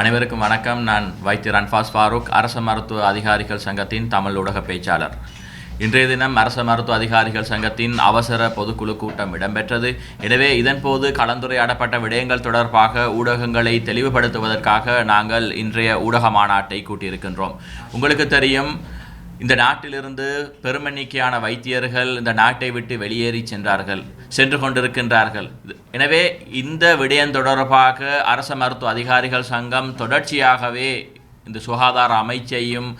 அனைவருக்கும் வணக்கம். நான் வைத்தியர் அன்பாஸ் ஃபாரூக் அரச மருத்துவ அதிகாரிகள் சங்கத்தின் தமிழ் ஊடக பேச்சாளர். இன்றைய தினம் அரச மருத்துவ அதிகாரிகள் சங்கத்தின் அவசர பொதுக்குழு கூட்டம் இடம்பெற்றது. எனவே இதன்போது கலந்துரையாடப்பட்ட விடயங்கள் தொடர்பாக ஊடகங்களை தெளிவுபடுத்துவதற்காக நாங்கள் இன்றைய ஊடக மாநாட்டை கூட்டியிருக்கின்றோம். உங்களுக்கு தெரியும் இந்த நாட்டிலிருந்து பெருமெண்ணிக்கையான வைத்தியர்கள் இந்த நாட்டை விட்டு வெளியேறி சென்றார்கள் சென்று கொண்டிருக்கின்றார்கள். எனவே இந்த விடயம் தொடர்பாக அரச மருத்துவ அதிகாரிகள் சங்கம் தொடர்ச்சியாகவே இந்த சுகாதார அமைச்சையும்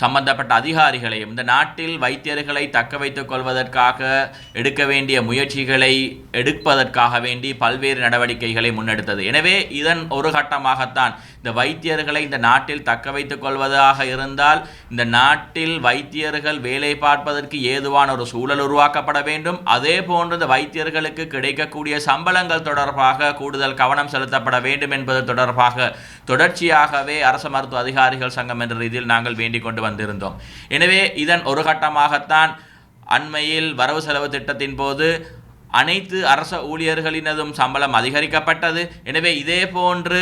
சம்பந்தப்பட்ட அதிகாரிகளையும் இந்த நாட்டில் வைத்தியர்களை தக்க வைத்துக் கொள்வதற்காக எடுக்க வேண்டிய முயற்சிகளை எடுப்பதற்காக வேண்டி பல்வேறு நடவடிக்கைகளை முன்னெடுத்தது. எனவே இதன் ஒரு கட்டமாகத்தான் இந்த வைத்தியர்களை இந்த நாட்டில் தக்க வைத்துக் கொள்வதாக இருந்தால் இந்த நாட்டில் வைத்தியர்கள் வேலை பார்ப்பதற்கு ஏதுவான ஒரு சூழல் உருவாக்கப்பட வேண்டும். அதே போன்று இந்த வைத்தியர்களுக்கு கிடைக்கக்கூடிய சம்பளங்கள் தொடர்பாக கூடுதல் கவனம் செலுத்தப்பட வேண்டும் என்பது தொடர்பாக தொடர்ச்சியாகவே அரச மருத்துவ அதிகாரிகள் சங்கம் என்ற ரீதியில் நாங்கள் வேண்டிக் கொண்டு வந்திருந்தோம். எனவே இதன் ஒரு கட்டமாகத்தான் அண்மையில் வரவு செலவு திட்டத்தின் போது அனைத்து அரச ஊழியர்களினதும் சம்பளம் அதிகரிக்கப்பட்டது. எனவே இதே போன்று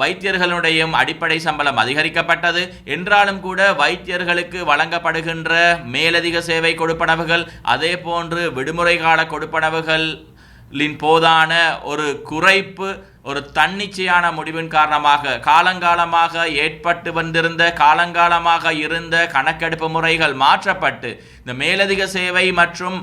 வைத்தியர்களுடையும் அடிப்படை சம்பளம் அதிகரிக்கப்பட்டது. என்றாலும் கூட வைத்தியர்களுக்கு வழங்கப்படுகின்ற மேலதிக சேவை கொடுப்பனவுகள் அதே போன்று விடுமுறை கால கொடுப்பனவுகளின் போதான ஒரு குறைப்பு ஒரு தன்னிச்சையான முடிவின் காரணமாக காலங்காலமாக ஏற்பட்டு வந்திருந்த காலங்காலமாக இருந்த கணக்கெடுப்பு முறைகள் மாற்றப்பட்டு இந்த மேலதிக சேவை மற்றும்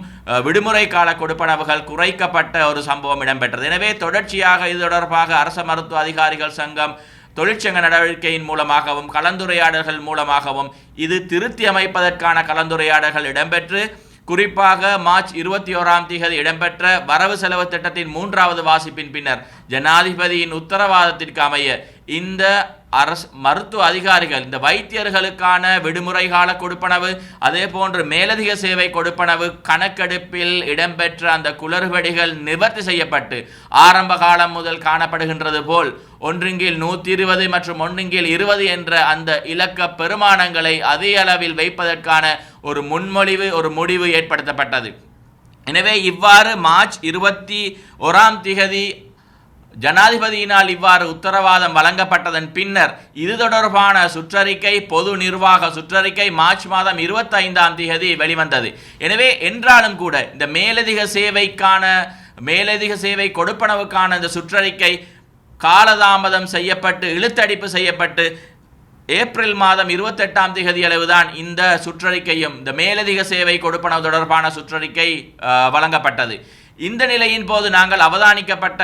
விடுமுறை கால கொடுப்பனவுகள் குறைக்கப்பட்ட ஒரு சம்பவம் இடம்பெற்றது. எனவே தொடர்ச்சியாக இது தொடர்பாக அரச மருத்துவ அதிகாரிகள் சங்கம் தொழிற்சங்க நடவடிக்கையின் மூலமாகவும் கலந்துரையாடல்கள் மூலமாகவும் இது திருத்தி அமைப்பதற்கான கலந்துரையாடல்கள் இடம்பெற்று குறிப்பாக மார்ச் இருபத்தி ஓராம் தேதி இடம்பெற்ற வரவு செலவு திட்டத்தின் மூன்றாவது வாசிப்பின் பின்னர் ஜனாதிபதியின் உத்தரவாதத்திற்கு அமைய இந்த அரசு மருத்துவ அதிகாரிகள் இந்த வைத்தியர்களுக்கான விடுமுறை கால கொடுப்பனவு அதே போன்று மேலதிக சேவை கொடுப்பனவு கணக்கெடுப்பில் இடம்பெற்ற அந்த குளறுபடிகள் நிவர்த்தி செய்யப்பட்டு ஆரம்ப காலம் முதல் காணப்படுகின்றது போல் ஒன்றுங்கில் நூற்றி இருபது மற்றும் ஒன்றுங்கில் இருபது என்ற அந்த இலக்க பெருமானங்களை அதே அளவில் வைப்பதற்கான ஒரு முன்மொழிவு ஒரு முடிவு ஏற்படுத்தப்பட்டது. எனவே இவ்வாறு மார்ச் இருபத்தி ஓராம் திகதி ஜனாதிபதியினால் இவ்வாறு உத்தரவாதம் வழங்கப்பட்டதன் பின்னர் இது தொடர்பான சுற்றறிக்கை பொது நிர்வாக சுற்றறிக்கை மார்ச் மாதம் இருபத்தைந்தாம் தேதி வெளிவந்தது. எனவே என்றாலும் கூட இந்த மேலதிக சேவைக்கான மேலதிக சேவை கொடுப்பனவுக்கான இந்த சுற்றறிக்கை காலதாமதம் செய்யப்பட்டு இழுத்தடிப்பு செய்யப்பட்டு ஏப்ரல் மாதம் இருபத்தெட்டாம் தேதி அளவுதான் இந்த சுற்றறிக்கையும் இந்த மேலதிக சேவை கொடுப்பனவு தொடர்பான சுற்றறிக்கை வழங்கப்பட்டது. இந்த நிலையின் போது நாங்கள் அவதானிக்கப்பட்ட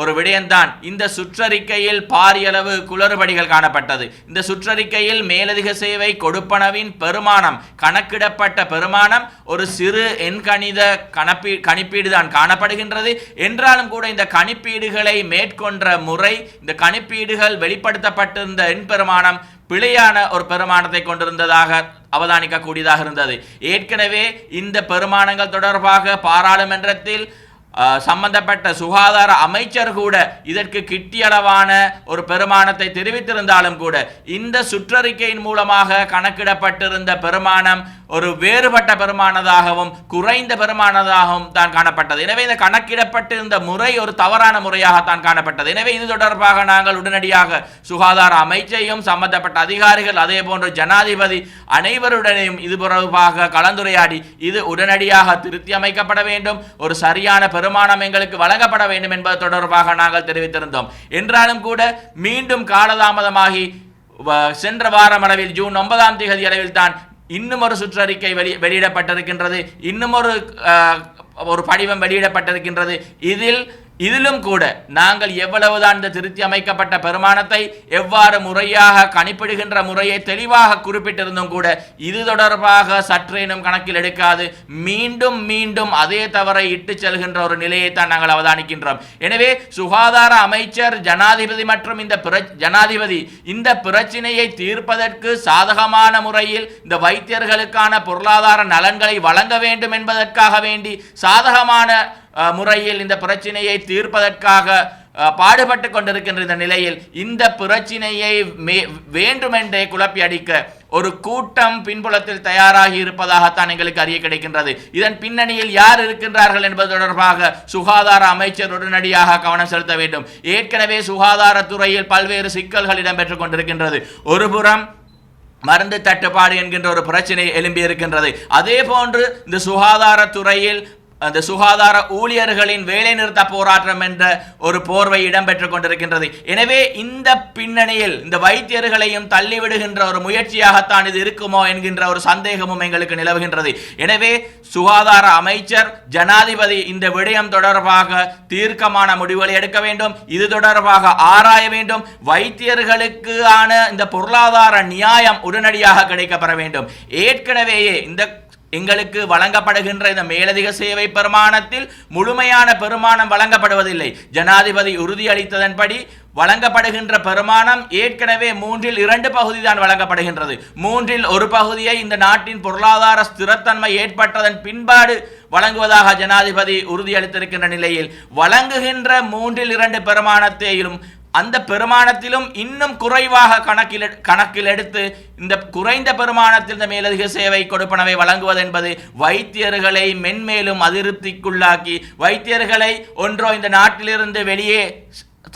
ஒரு விடயம்தான். இந்த சுற்றறிக்கையில் பாரியளவு குளறுபடிகள் காணப்பட்டது. இந்த சுற்றறிக்கையில் மேலதிக சேவை கொடுப்பனவின் பெருமானம் கணக்கிடப்பட்ட பெருமானம் ஒரு சிறு எண்கணித கணப்பீ கணிப்பீடு தான் காணப்படுகின்றது. என்றாலும் கூட இந்த கணிப்பீடுகளை மேற்கொண்ட முறை இந்த கணிப்பீடுகள் வெளிப்படுத்தப்பட்டிருந்த எண் பெருமானம் பிழையான ஒரு பெருமானத்தை கொண்டிருந்ததாக அவதானிக்கக்கூடியதாக இருந்தது. ஏற்கனவே இந்த பெருமானங்கள் தொடர்பாக பாராளுமன்றத்தில் சம்பந்தப்பட்ட சுகாதார அமைச்சர் கூட இதற்கு கிட்டியளவான ஒரு பெருமானத்தை தெரிவித்திருந்தாலும் கூட இந்த சுற்றறிக்கையின் மூலமாக கணக்கிடப்பட்டிருந்த பெருமானம் ஒரு வேறுபட்ட பெருமானதாகவும் குறைந்த பெருமானதாகவும் தான் காணப்பட்டது. எனவே இந்த கணக்கிடப்பட்டிருந்த முறை ஒரு தவறான முறையாகத்தான் காணப்பட்டது. எனவே இது தொடர்பாக நாங்கள் உடனடியாக சுகாதார அமைச்சையும் சம்பந்தப்பட்ட அதிகாரிகள் அதே போன்று ஜனாதிபதி அனைவருடனையும் இது தொடர்பாக கலந்துரையாடி இது உடனடியாக திருத்தி அமைக்கப்பட வேண்டும். ஒரு சரியான வருமானம் எங்களுக்கு வழங்கப்பட வேண்டும் என்பது தொடர்பாக நாங்கள் தெரிவித்திருந்தோம். என்றாலும் கூட மீண்டும் காலதாமதமாகி சென்ற வாரம் அளவில் ஜூன் ஒன்பதாம் தேதி அளவில் தான் இன்னும் ஒரு சுற்றறிக்கை வெளி வெளியிடப்பட்டிருக்கின்றது. இன்னும் ஒரு ஒரு படிவம் வெளியிடப்பட்டிருக்கின்றது. இதில் இதிலும் கூட நாங்கள் எவ்வளவுதான் இந்த திருத்தி அமைக்கப்பட்ட பெருமானத்தை எவ்வாறு முறையாக கணிப்பிடுகின்ற முறையை தெளிவாக குறிப்பிட்டிருந்தும் கூட இது தொடர்பாக சற்றேனும் கணக்கில் எடுக்காது. மீண்டும் மீண்டும் அதே தவறை இட்டு செல்கின்ற ஒரு நிலையைத்தான் நாங்கள் அவதானிக்கின்றோம். எனவே சுகாதார அமைச்சர் ஜனாதிபதி மற்றும் இந்த பிர- ஜனாதிபதி இந்த பிரச்சினையை தீர்ப்பதற்கு சாதகமான முறையில் இந்த வைத்தியர்களுக்கான பொருளாதார நலன்களை வழங்க வேண்டும் என்பதற்காக வேண்டி சாதகமான முறையில் இந்த பிரச்சினையை தீர்ப்பதற்காக பாடுபட்டு கொண்டிருக்கின்ற இந்த நிலையில் இந்த பிரச்சினையை மே- வேண்டுமென்றே குழப்பி அடிக்க ஒரு கூட்டம் பின்புலத்தில் தயாராகி இருப்பதாகத்தான் எங்களுக்கு அறிய கிடைக்கின்றது. இதன் பின்னணியில் யார் இருக்கின்றார்கள் என்பது தொடர்பாக சுகாதார அமைச்சர் உடனடியாக கவனம் செலுத்த வேண்டும். ஏற்கனவே சுகாதாரத்துறையில் பல்வேறு சிக்கல்கள் இடம்பெற்றுக் கொண்டிருக்கின்றது. ஒருபுறம் மருந்து தட்டுப்பாடு என்கின்ற ஒரு பிரச்சனை எழும்பி இருக்கின்றது அதே போன்று இந்த சுகாதாரத்துறையில் அந்த சுகாதார ஊழியர்களின் வேலைநிறுத்த போராட்டம் என்ற ஒரு போர்வை இடம்பெற்றுக் கொண்டிருக்கின்றது. எனவே இந்த பின்னணியில் இந்த வைத்தியர்களையும் தள்ளிவிடுகின்ற ஒரு முயற்சியாகத்தான் இது இருக்குமோ என்கின்ற ஒரு சந்தேகமும் எங்களுக்கு நிலவுகின்றது. எனவே சுகாதார அமைச்சர் ஜனாதிபதி இந்த விடயம் தொடர்பாக தீர்க்கமான முடிவுகளை எடுக்க வேண்டும். இது தொடர்பாக ஆராய வேண்டும். வைத்தியர்களுக்கு ஆன இந்த பொருளாதார நியாயம் உடனடியாக கிடைக்கப்பெற வேண்டும். ஏற்கனவேயே இந்த எங்களுக்கு வழங்கப்படுகின்ற இந்த மேலதிக சேவை பெருமானத்தில் முழுமையான பெருமானம் வழங்கப்படுவதில்லை. ஜனாதிபதி உறுதியளித்ததன்படி வழங்கப்படுகின்ற பெருமானம் ஏற்கனவே மூன்றில் இரண்டு பகுதி தான் வழங்கப்படுகின்றது. மூன்றில் ஒரு பகுதியை இந்த நாட்டின் பொருளாதார ஸ்திரத்தன்மை ஏற்பட்டதன் பின்பாடு வழங்குவதாக ஜனாதிபதி உறுதியளித்திருக்கின்ற நிலையில் வழங்குகின்ற மூன்றில் இரண்டு பெருமானத்தையும் அந்த பெருமானத்திலும் இன்னும் குறைவாக கணக்கில் கணக்கில் எடுத்து இந்த குறைந்த பெருமானத்தில் இந்த மேலதிக சேவை கொடுப்பனவை வழங்குவது என்பது வைத்தியர்களை மென்மேலும் அதிருப்திக்குள்ளாக்கி வைத்தியர்களை ஒன்றோ இந்த நாட்டிலிருந்து வெளியே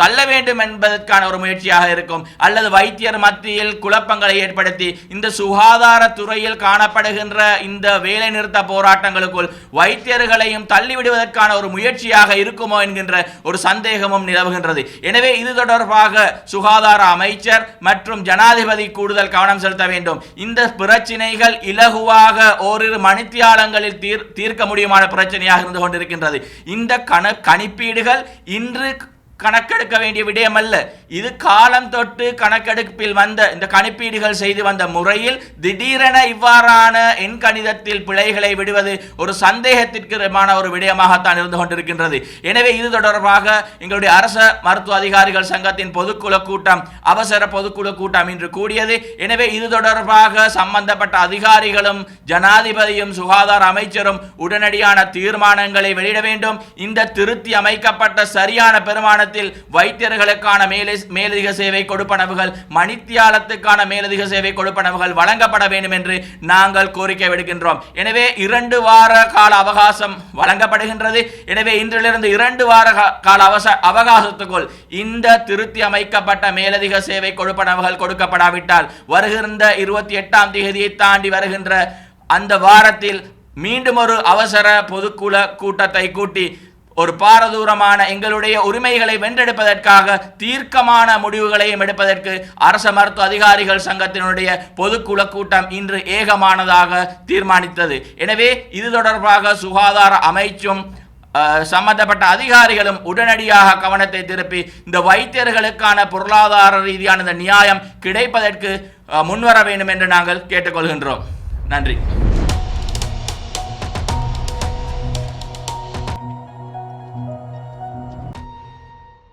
தள்ள வேண்டும் என்பதற்கான ஒரு முயற்சியாக இருக்கும். அல்லது வைத்தியர் மத்தியில் குழப்பங்களை ஏற்படுத்தி இந்த சுகாதாரத்துறையில் காணப்படுகின்ற இந்த வேலை நிறுத்த போராட்டங்களுக்குள் வைத்தியர்களையும் தள்ளிவிடுவதற்கான ஒரு முயற்சியாக இருக்குமோ என்கின்ற ஒரு சந்தேகமும் நிலவுகின்றது. எனவே இது தொடர்பாக சுகாதார அமைச்சர் மற்றும் ஜனாதிபதி கூடுதல் கவனம் செலுத்த வேண்டும். இந்த பிரச்சினைகள் இலகுவாக ஓரிரு மணித்தியாலங்களில் தீர் தீர்க்க முடியுமான பிரச்சனையாக இருந்து கொண்டிருக்கின்றது. இந்த கண கணிப்பீடுகள் இன்று கணக்கெடுக்க வேண்டிய விடயம் அல்ல இது காலம் தொட்டு கணக்கெடுப்பில் வந்த இந்த கணிப்பீடுகள் செய்து வந்த முறையில் திடீரென இவ்வாறான எண் கணிதத்தில் பிழைகளை விடுவது ஒரு சந்தேகத்திற்குமான ஒரு விடயமாகத்தான் இருந்து கொண்டிருக்கின்றது. எனவே இது தொடர்பாக எங்களுடைய அரச மருத்துவ அதிகாரிகள் சங்கத்தின் பொதுக்குழு கூட்டம் அவசர பொதுக்குழு கூட்டம் இன்று கூடியது. எனவே இது தொடர்பாக சம்பந்தப்பட்ட அதிகாரிகளும் ஜனாதிபதியும் சுகாதார அமைச்சரும் உடனடியான தீர்மானங்களை வெளியிட வேண்டும். இந்த திருத்தி அமைக்கப்பட்ட சரியான பெருமான பெருமானத்தில் வைத்தியர்களுக்கான மேலே மேலதிக சேவை கொடுப்பனவுகள் மணித்தியாலத்துக்கான மேலதிக சேவை கொடுப்பனவுகள் வழங்கப்பட வேண்டும் என்று நாங்கள் கோரிக்கை விடுக்கின்றோம். எனவே இரண்டு வார கால அவகாசம் வழங்கப்படுகின்றது. எனவே இன்றிலிருந்து இரண்டு வார கால அவச அவகாசத்துக்குள் இந்த திருத்தி அமைக்கப்பட்ட மேலதிக சேவை கொடுப்பனவுகள் கொடுக்கப்படாவிட்டால் வருகின்ற இருபத்தி எட்டாம் தேதியை தாண்டி வருகின்ற அந்த வாரத்தில் மீண்டும் ஒரு அவசர பொதுக்குழ கூட்டத்தை கூட்டி ஒரு பாரதூரமான எங்களுடைய உரிமைகளை வென்றெடுப்பதற்காக தீர்க்கமான முடிவுகளையும் எடுப்பதற்கு அரச மருத்துவ அதிகாரிகள் சங்கத்தினுடைய பொதுக்குழு கூட்டம் இன்று ஏகமானதாக தீர்மானித்தது. எனவே இது தொடர்பாக சுகாதார அமைச்சும் சம்பந்தப்பட்ட அதிகாரிகளும் உடனடியாக கவனத்தை திருப்பி இந்த வைத்தியர்களுக்கான பொருளாதார ரீதியான இந்த நியாயம் கிடைப்பதற்கு முன்வர வேண்டும் என்று நாங்கள் கேட்டுக்கொள்கின்றோம். நன்றி.